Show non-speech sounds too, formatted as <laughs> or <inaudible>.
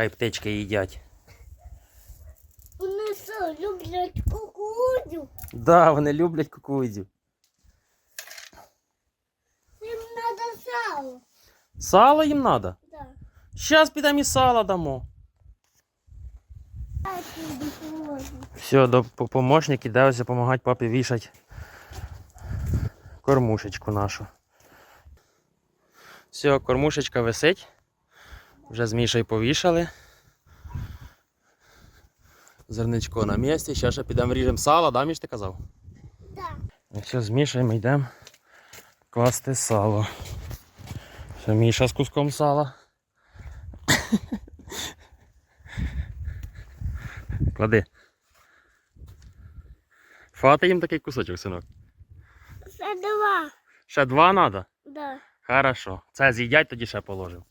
Хай птички їдять. Вони що, люблять кукурудзу? Да, вони люблять кукурудзю. Їм треба сало. Сало їм треба. Да. Зараз підемо і сало дамо. Так. Все, до по- помощник іде ось допомагати папі вішати кормушечку нашу. Все, кормушечка висить. Вже з Мішою повішали. Зерничко на місці. Ще ще підемо ріжемо сало, да, Міш, ти казав? Так. Ну все, з Мішою ми йдемо класти сало. Все, Міша з куском сала. <laughs> Клади. Хвати їм такий кусочок, синок. Це два. Ще два треба? Да. Хорошо. Це з'їдять, тоді ще положимо.